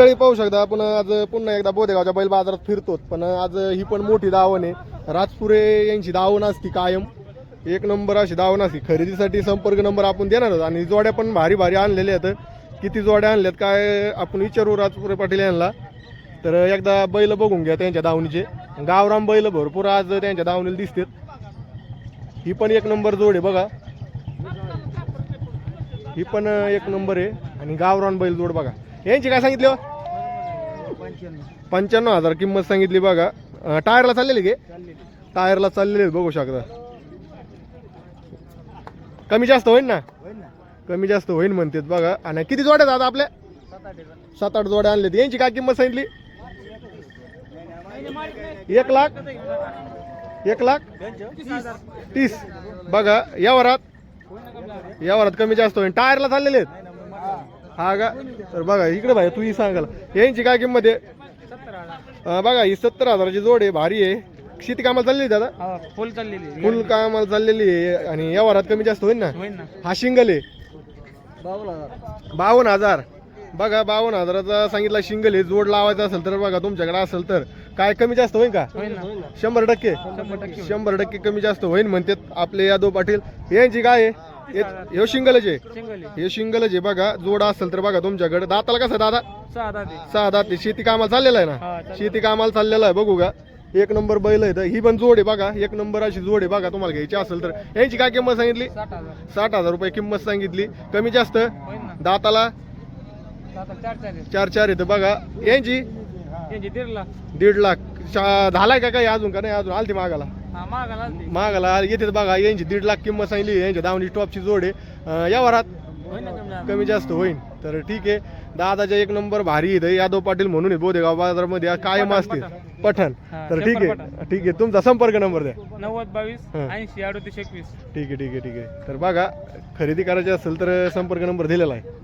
मंडळी पाहू शकता आपण आज पुन्हा एकदा बोदेगावच्या बैल बाजारात फिरतो पण आज ही पण मोठी दावण आहे. राजपुरे यांची दावण असती कायम. एक नंबर अशी दावण असती. खरेदीसाठी संपर्क नंबर आपण देणार आहोत. आणि जोड्या पण भारी भारी आणलेल्या आहेत. किती जोड्या आणल्यात काय आपण विचारू राजपुरे पाटील यांना. तर एकदा बैल बघून घ्या त्यांच्या दावणीचे गावराम बैल भरपूर आज त्यांच्या दावणीला दिसतात ही पण एक नंबर जोड आहे बघा. ही पण एक नंबर आहे. आणि गावरान बैल जोड बघा. यांची काय सांगितली हो? पंच्याण्णव हजार किंमत सांगितली बघा. अं, टायरला चाललेली गे टायरला चाललेले आहेत, बघू शकता. कमी जास्त होईल ना? कमी जास्त होईल म्हणतात बघा. आणि किती जोड्या आहेत आता आपल्या? सात आठ जोड्या आणल्यात यांची काय किंमत सांगितली? एक लाख? एक लाख? तीस. बघा यावरात यावरात कमी जास्त होईल टायरला चाललेले आहेत. हा का? तर बघा इकडे भाई तू ही सांगाल. यांची काय किंमत आहे? अं, बघा ही सत्तर हजाराची जोड आहे भारी आहे. शेती कामाला चाललेली दादा? हा फुल चाललेली फुल कामाला चाललेली आहे आणि यावरात कमी जास्त होईल ना? होईल ना. हा शिंगल आहे. बावन्न हजार. बघा बावन्न हजाराचा सांगितला शिंगल आहे. जोड लावायचा असेल तर बघा तुमच्याकडे असेल तर. काय कमी जास्त होईल का? शंभर टक्के. शंभर टक्के कमी जास्त होईल म्हणतात आपले यादव पाटील. यांची काय आहे? हे- शिंगलच आहे. सिंगल हे शिंगलच आहे बघा जोड असेल तर बघा तुमच्याकडे. दाताला कसं दादा? सहा दात आहे. शेती कामाला चाललेला आहे हा, ना चाललेलं शेती कामाला चाललेला आहे बघू का. एक नंबर बैल आहे तर ही पण जोड आहे बघा. एक नंबर अशी जोड आहे बघा तुम्हाला घ्यायची असेल तर. यांची काय किंमत सांगितली? साठ हजार. साठ हजार रुपये किंमत सांगितली. कमी जास्त? होईल ना. दाताला? आता चार चार आहेत. चार चार येतं बघा. यांची? यांची दीड लाख. दीड लाख. झालाय का काही अजून का नाही? अजून आलती मागाला. मागाला येते बघा यांची दीड लाख किंमत सांगितली. यांच्या दावणी टॉपची जोड आहे. या वरात कमी जास्त. होईल तर ठीक आहे. दादाच्या एक नंबर भारी इथं यादव पाटील म्हणून आहे. बोदेगाव बाजारामध्ये कायम असते पठाण. तर ठीक आहे. ठीक आहे. तुमचा संपर्क नंबर द्या. नव्वद बावीस. ऐंशी अडतीस एकवीस. ठीक आहे ठीक आहे ठीक आहे. तर बघा खरेदी करायची असेल तर संपर्क नंबर दिलेला आहे.